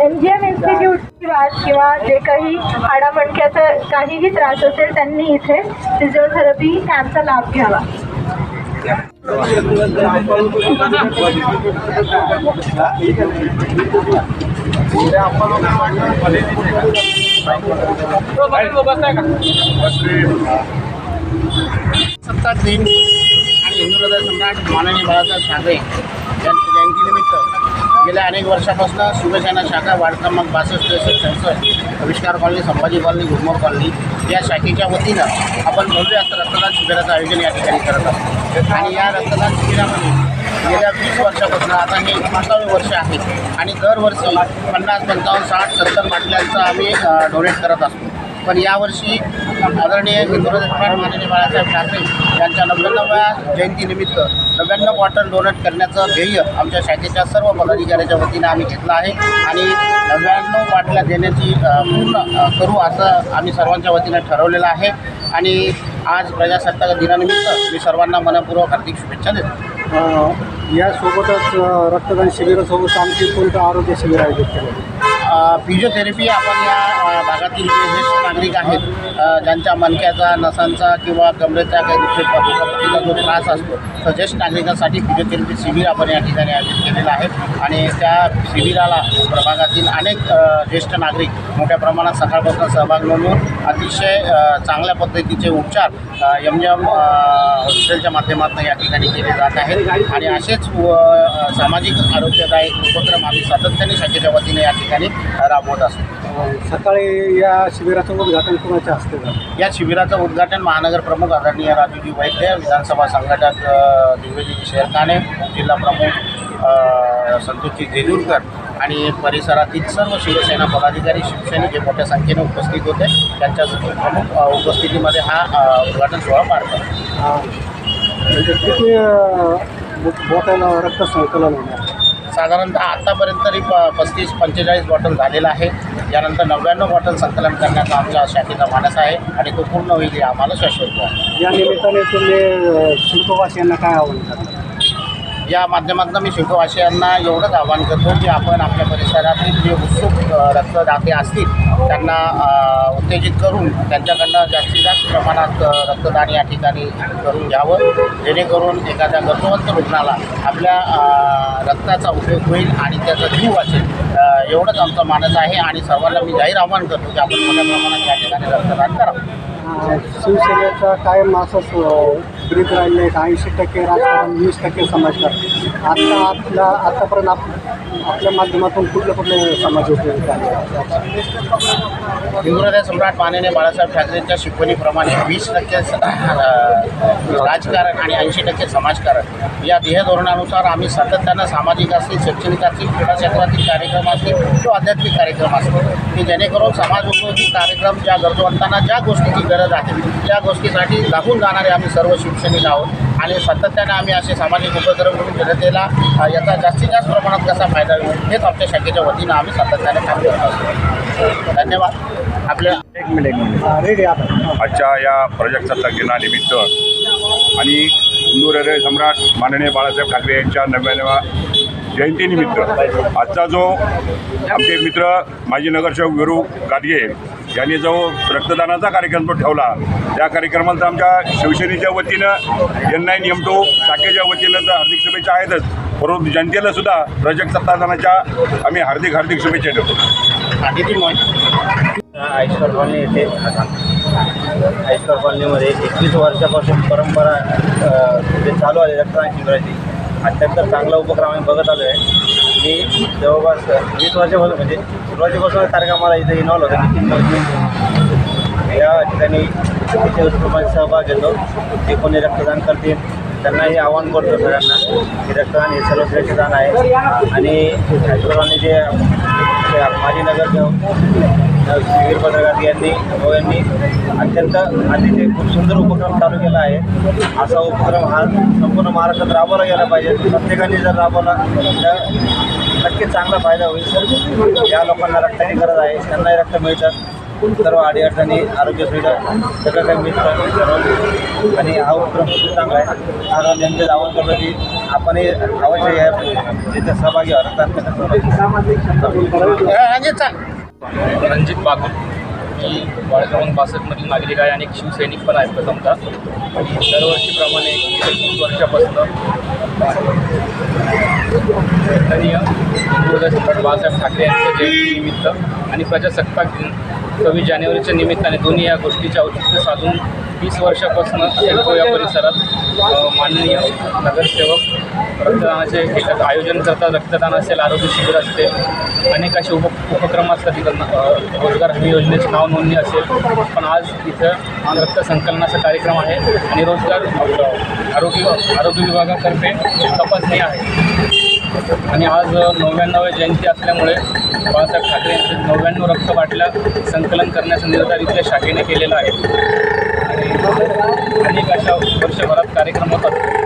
M G M इन्स्टिट्यूटची वाट किंवा जे काही हाडामणक्याचा काहीही त्रास असेल त्यांनी इथे फिजिओथेरपी कॅम्पचा लाभ घ्यावा. सत्ता दिन आणि हिंदू हृदय सम्राट माननीय बाळासाहेब ठाकरे जयंतीनिमित्त गेल्या अनेक वर्षापासून शिवसेना शाखा वार्ड क्रमांक बासष्ट त्रेसष्ट सहासष्ट Avishkar colony Sambhaji colony Gurmor colony या शाखेच्या वतीनं आपण भव्य असं रक्तदान शिबिराचं आयोजन या ठिकाणी करत आहोत. आणि या रक्तदान शिबिरामध्ये गेल्या वीस वर्षापासून आता हे पाचवे वर्ष आहे आणि दरवर्षी पन्नास पंचावन्न साठ सत्तर बाटल्यांचा आम्ही डोनेट करत असतो. पण यावर्षी आदरणीय हिंदुराज माननीय बाळासाहेब ठाकरे यांच्या नव्याण्णव्या जयंतीनिमित्त नव्याण्णव बॉटल डोनेट करण्याचं ध्येय आमच्या शाखेच्या सर्व पदाधिकाऱ्याच्या वतीनं आम्ही घेतलं आहे. आणि नव्याण्णव बाटल्या देण्याची पूर्ण करू असं आम्ही सर्वांच्या वतीनं ठरवलेलं आहे. आणि आज प्रजासत्ताक दिनानिमित्त मी सर्वांना मनपूर्वक हार्दिक शुभेच्छा देतो. यासोबतच रक्तदान शिबिरासोबत आणखी कोणतं आरोग्य शिबिर आयोजित केलं? फिजिओथेरपी आपण या भागातील जे ज्येष्ठ नागरिक आहेत ज्यांच्या मणक्याचा नसांचा किंवा कमरेचा काही दुखापतीचा जो त्रास असतो तर ज्येष्ठ नागरिकांसाठी फिजिओथेरपी शिबिर आपण या ठिकाणी आयोजित केलेलं आहे. आणि त्या शिबिराला प्रभागातील अनेक ज्येष्ठ नागरिक मोठ्या प्रमाणात सकाळपासून सहभाग नोंदवून अतिशय चांगल्या पद्धतीचे उपचार एम जी एम हॉस्पिटलच्या माध्यमातून या ठिकाणी केले जात आहेत. आणि असेच सामाजिक आरोग्यदायक उपक्रम आम्ही सातत्याने शाखेच्या वतीने या ठिकाणी राबवत असतो. सकाळी या शिबिराचं उद्घाटन कोणाच्या हस्ते झालं? या शिबिराचं उद्घाटन महानगर प्रमुख आदरणीय राजूजी वैद्य विधानसभा संघटक अ, दिग्विजयजी शेरखाने जिल्हा प्रमुख संतोषजी जेजूरकर आणि परिसरातील सर्व शिवसेना पदाधिकारी शिवसैनिक जे मोठ्या संख्येने उपस्थित होते त्यांच्या प्रमुख उपस्थितीमध्ये हा उद्घाटन सोहळा पार पडला. म्हणजे किती बॉटल रक्त संकलन होणार? साधारणतः आत्तापर्यंत तरी प पस्तीस पंचेचाळीस बॉटल झालेला आहे. यानंतर नव्याण्णव बॉटल संकलन करण्याचा आमच्या शाखेचा मानस आहे आणि तो पूर्ण होईल हे आम्हाला शाश्वत आहे. या निमित्ताने तुम्ही शिल्पवासियांना काय आव्हान करता? या माध्यमातून मी शिल्पवासियांना एवढंच आवाहन करतो की आपण आपल्या परिसरातील जे उत्सुक रक्तदाते असतील त्यांना उत्तेजित करून त्यांच्याकडनं जास्तीत जास्त प्रमाणात रक्तदान या ठिकाणी करून घ्यावं. जेणेकरून एखाद्या गरजवंत रुग्णाला आपल्या रक्ताचा उपयोग होईल आणि त्याचा जीव वाचेल. एवढंच आमचं मानस आहे आणि सर्वांना मी जाहीर आवाहन करतो की आपण मोठ्या प्रमाणात या ठिकाणी रक्तदान करावं. शिवसेनेचा कायम असंच ब्रीद राहिले ऐंशी टक्के राजकारण वीस टक्के समाजकारण. आता आपला आतापर्यंत आप आपल्या माध्यमातून कुठले कुठले समाज उपयोग झाले हिंदुहृदय सम्राट माननीय बाळासाहेब ठाकरेंच्या शिकवणीप्रमाणे वीस टक्के राजकारण आणि ऐंशी टक्के समाजकारण या ध्येय धोरणानुसार आम्ही सातत्यानं सामाजिक असतील शैक्षणिक असतील क्रीडा क्षेत्रातील कार्यक्रम असतील किंवा आध्यात्मिक कार्यक्रम असतील की जेणेकरून समाज उपयोगी कार्यक्रम ज्या गरजवंतांना ज्या गोष्टीची गरज आहे त्या गोष्टीसाठी लागून जाणारे आम्ही सर्व शिवसैनिक आहोत. आणि सातत्यानं आम्ही असे सामाजिक उपक्रम करून जनतेला याचा जास्तीत जास्त प्रमाणात कसा फायदा होईल हेच आमच्या शाखेच्या वतीनं आम्ही सातत्याने काम करत असतो धन्यवाद. आपल्या एक मिनिट एक मिनिट. रेडी आता आजच्या या प्रजासत्ताक दिनानिमित्त आणि हिंदू हृदय सम्राट माननीय बाळासाहेब ठाकरे यांच्या नव्याण्णव्या जयंतीनिमित्त आजचा जो आमचे मित्र माजी नगरसेवक विरू गाडगे यांनी जो रक्तदानाचा कार्यक्रम जो ठेवला त्या कार्यक्रमाचा आमच्या शिवसेनेच्या वतीनं एन नाईन एम टू शाखेच्या वतीनं तर हार्दिक शुभेच्छा आहेतच. परंतु जनतेला सुद्धा प्रजासत्ताक दिनाच्या आम्ही हार्दिक हार्दिक शुभेच्छा देतो. आयश्वर कॉलनी येथे. आयश्वर कॉलनीमध्ये एकवीस वर्षापासून परंपरा चालू आहे रक्तदान शिबिराची अत्यंत चांगला उपक्रम आम्ही बघत आलो आहे मी जवळपास वीस वर्षापासून म्हणजे सुरुवातीपासून कार्यक्रमाला इथे इन्व्हॉल्व होतो. नितीन या ठिकाणी अतिशय उत्कृष्टपणे सहभाग घेतो. जे कोणी रक्तदान करतील त्यांनाही आवाहन करतो सगळ्यांना की रक्तदान हे सर्वश्रेष्ठ दान आहे. आणि आईस्करवानी जे माजी नगर शिबिर पत्रकार यांनी भाऊ यांनी अत्यंत अतिशय खूप सुंदर उपक्रम चालू केला आहे असा उपक्रम हा संपूर्ण महाराष्ट्रात राबवला गेला पाहिजे प्रत्येकाने जर राबवला तर नक्कीच चांगला फायदा होईल सर या लोकांना रक्ताची गरज आहे त्यांनाही रक्त मिळतं सर्व अडीअडचणी आरोग्य सुविधा सगळं काही मिळतं सर्व आणि हा उपक्रम खूप चांगला आहे सर्व जनतेला आवाहन करतो की आपणही अवश्य या याच्यात सहभागी व्हा रणजित बागुल मी वार्ड क्रमांक बासष्टमधील नागरिक आहे आणि एक शिवसैनिक पण आहे प्रथमतः. दरवर्षीप्रमाणे गेल्या तीन वर्षापासून माननीय बाळासाहेब ठाकरे यांच्या जयंतीनिमित्त आणि प्रजासत्ताक दिन सव्वीस जानेवारीच्या निमित्ताने दोन्ही या गोष्टीचे औचित्य साधून वीस वर्षापासून सेल्को या परिसरात माननीय नगरसेवक रक्तदानाचे एक आयोजन करतात रक्तदान असेल आरोग्य शिबिर असते अनेक असे उप उपक्रम असतात तिथं रोजगार हमी योजनेची नाव नोंदणी असेल पण आज इथं रक्त संकलनाचा कार्यक्रम आहे आणि रोजगार आरोग्य आरोग्य विभागातर्फे तपासणी आहे. आणि आज नव्याण्णव जयंती असल्यामुळे बाळासाहेब ठाकरे यांचे नव्याण्णव रक्त बाटल्या संकलन करण्याचा निर्धार इथल्या शाखेने केलेला आहे. आणि अनेक अशा वर्षभरात कार्यक्रम होतात.